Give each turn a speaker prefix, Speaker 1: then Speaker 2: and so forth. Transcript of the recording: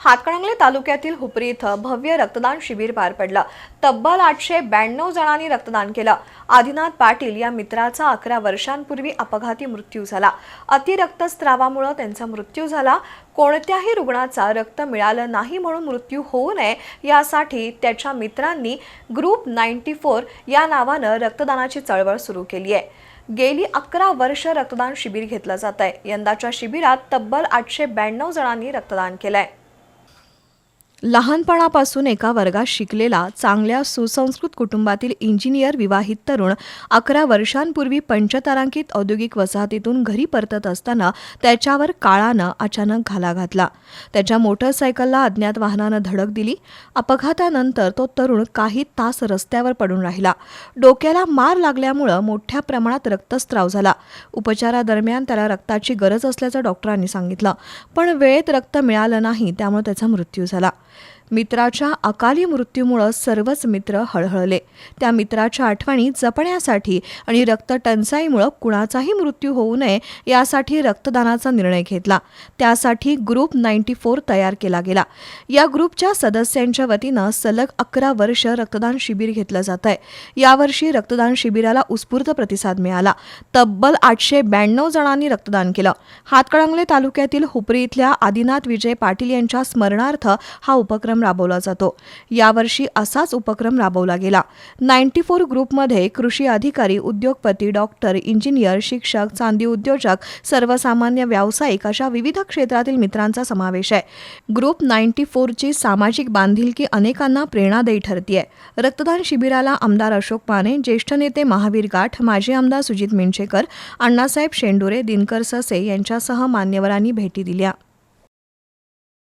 Speaker 1: हातकणंगले तालुक्यातील हुपरी इथं भव्य रक्तदान शिबिर पार पडलं. तब्बल आठशे ब्याण्णव जणांनी रक्तदान केलं. आदिनाथ पाटील या मित्राचा अकरा वर्षांपूर्वी अपघाती मृत्यू झाला. अतिरक्तस्रावामुळे त्यांचा मृत्यू झाला. कोणत्याही रुग्णाचा रक्त मिळालं नाही म्हणून मृत्यू होऊ नये यासाठी त्याच्या मित्रांनी ग्रुप नाईन्टी फोर या नावानं रक्तदानाची चळवळ सुरू केली आहे. गेली अकरा वर्ष रक्तदान शिबिर घेतलं जात आहे यंदाच्या शिबिरात तब्बल आठशे ब्याण्णव जणांनी रक्तदान केलंय. लहानपणापासून एका वर्गात शिकलेला चांगल्या सुसंस्कृत कुटुंबातील इंजिनियर विवाहित तरुण अकरा वर्षांपूर्वी पंचतारांकित औद्योगिक वसाहतीतून घरी परतत असताना त्याच्यावर काळानं अचानक घाला घातला. त्याच्या मोटरसायकलला अज्ञात वाहनानं धडक दिली. अपघातानंतर तो तरुण काही तास रस्त्यावर पडून राहिला. डोक्याला मार लागल्यामुळं मोठ्या प्रमाणात रक्तस्त्राव झाला. उपचारादरम्यान त्याला रक्ताची गरज असल्याचं डॉक्टरांनी सांगितलं. पण वेळेत रक्त मिळालं नाही त्यामुळे त्याचा मृत्यू झाला. मित्राच्या अकाली मृत्यूमुळं सर्वच मित्र हळहळले. त्या मित्राच्या आठवणी जपण्यासाठी आणि रक्तटंचाईमुळं कुणाचाही मृत्यू होऊ नये यासाठी रक्तदानाचा निर्णय घेतला. त्यासाठी ग्रुप नाईन्टी फोर तयार केला गेला. या ग्रुपच्या सदस्यांच्या वतीनं सलग अकरा वर्ष रक्तदान शिबिर घेतलं जात आहे यावर्षी रक्तदान शिबिराला उत्स्फूर्त प्रतिसाद मिळाला. तब्बल आठशे ब्याण्णव जणांनी रक्तदान केलं. हातकणंगले तालुक्यातील हुपरी इथल्या आदिनाथ विजय पाटील यांच्या स्मरणार्थ हा उपक्रम राबवला जातो. यावर्षी असाच उपक्रम राबवला गेला. नाईन्टी फोर ग्रुपमध्ये कृषी अधिकारी उद्योगपती डॉक्टर इंजिनियर शिक्षक चांदी उद्योजक सर्वसामान्य व्यावसायिक अशा विविध क्षेत्रातील मित्रांचा समावेश आहे. ग्रुप नाईन्टी फोरची सामाजिक बांधिलकी अनेकांना प्रेरणादायी ठरतीये. रक्तदान शिबिराला आमदार अशोक माने ज्येष्ठ नेते महावीर गाठ माजी आमदार सुजित मिंचेकर अण्णासाहेब शेंडुरे दिनकर ससे यांच्यासह मान्यवरांनी भेटी दिल्या.